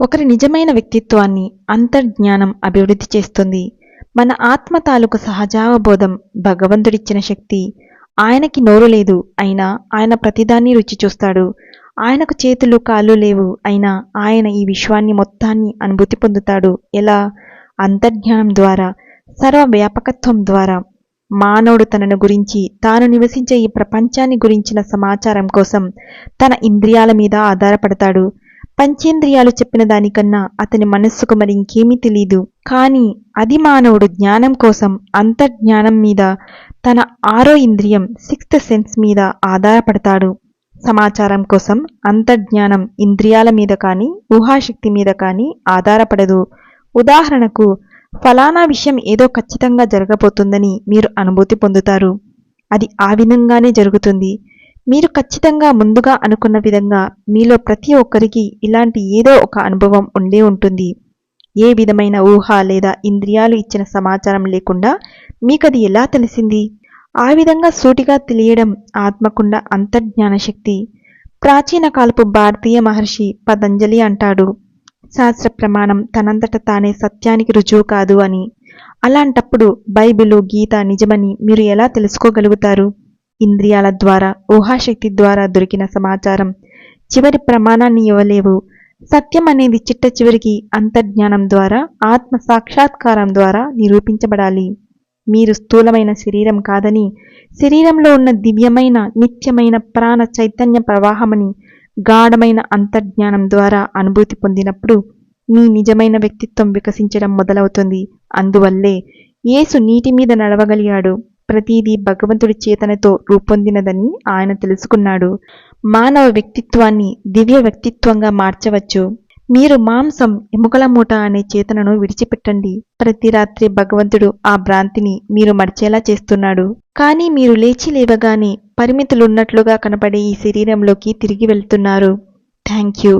ఒకరి నిజమైన వ్యక్తిత్వాన్ని అంతర్జ్ఞానం అభివృద్ధి చేస్తుంది. మన ఆత్మ తాలూకు సహజావబోధం భగవంతుడిచ్చిన శక్తి ఆయనకి నోరు లేదు అయినా ఆయన ప్రతిదాన్ని రుచి చూస్తాడు. ఆయనకు చేతులు కాళ్ళు లేవు అయినా ఆయన ఈ విశ్వాన్ని మొత్తాన్ని అనుభూతి పొందుతాడు. ఎలా? అంతర్జ్ఞానం ద్వారా సర్వవ్యాపకత్వం ద్వారా. మానవుడు తనను గురించి తాను నివసించే ఈ ప్రపంచాన్ని గురించిన సమాచారం కోసం తన ఇంద్రియాల మీద ఆధారపడతాడు. పంచేంద్రియాలు చెప్పిన దానికన్నా అతని మనస్సుకు మరి ఇంకేమీ తెలీదు. కానీ అది మానవుడు జ్ఞానం కోసం అంతర్జ్ఞానం మీద తన ఆరో ఇంద్రియం సిక్స్త్ సెన్స్ మీద ఆధారపడతాడు. సమాచారం కోసం అంతర్జ్ఞానం ఇంద్రియాల మీద కానీ ఊహాశక్తి మీద కానీ ఆధారపడదు. ఉదాహరణకు ఫలానా విషయం ఏదో ఖచ్చితంగా జరగబోతుందని మీరు అనుభూతి పొందుతారు. అది ఆ విధంగానే జరుగుతుంది. మీరు ఖచ్చితంగా ముందుగా అనుకున్న విధంగా మీలో ప్రతి ఒక్కరికి ఇలాంటి ఏదో ఒక అనుభవం ఉండే ఉంటుంది. ఏ విధమైన ఊహ లేదా ఇంద్రియాలు ఇచ్చిన సమాచారం లేకుండా మీకది ఎలా తెలిసింది? ఆ విధంగా సూటిగా తెలియడం ఆత్మకుండ అంతర్జ్ఞాన శక్తి ప్రాచీన కాలపు భారతీయ మహర్షి పతంజలి అంటాడు శాస్త్ర ప్రమాణం తనంతట తానే సత్యానికి రుజువు కాదు అని. అలాంటప్పుడు బైబిలు గీత నిజమని మీరు ఎలా తెలుసుకోగలుగుతారు? ఇంద్రియాల ద్వారా ఊహాశక్తి ద్వారా దొరికిన సమాచారం. చివరి ప్రమాణాన్ని ఇవ్వలేవు. సత్యం అనేది చిట్ట చివరికి అంతర్జ్ఞానం ద్వారా ఆత్మ సాక్షాత్కారం ద్వారా నిరూపించబడాలి. మీరు స్థూలమైన శరీరం కాదని శరీరంలో ఉన్న దివ్యమైన నిత్యమైన ప్రాణ చైతన్య ప్రవాహమని గాఢమైన అంతర్జ్ఞానం ద్వారా అనుభూతి పొందినప్పుడు మీ నిజమైన వ్యక్తిత్వం వికసించడం మొదలవుతుంది. అందువల్లే యేసు నీటి మీద నడవగలిగాడు. ప్రతిదీ భగవంతుడి చేతనతో రూపొందినదని ఆయన తెలుసుకున్నాడు. మానవ వ్యక్తిత్వాన్ని దివ్య వ్యక్తిత్వంగా మార్చవచ్చు. మీరు మాంసం ఎముకల మూట అనే చేతనను విడిచిపెట్టండి. ప్రతి రాత్రి భగవంతుడు ఆ భ్రాంతిని మీరు మర్చేలా చేస్తున్నాడు. కానీ మీరు లేచి లేవగానే పరిమితులున్నట్లుగా కనపడే ఈ శరీరంలోకి తిరిగి వెళ్తున్నారు. Thank you.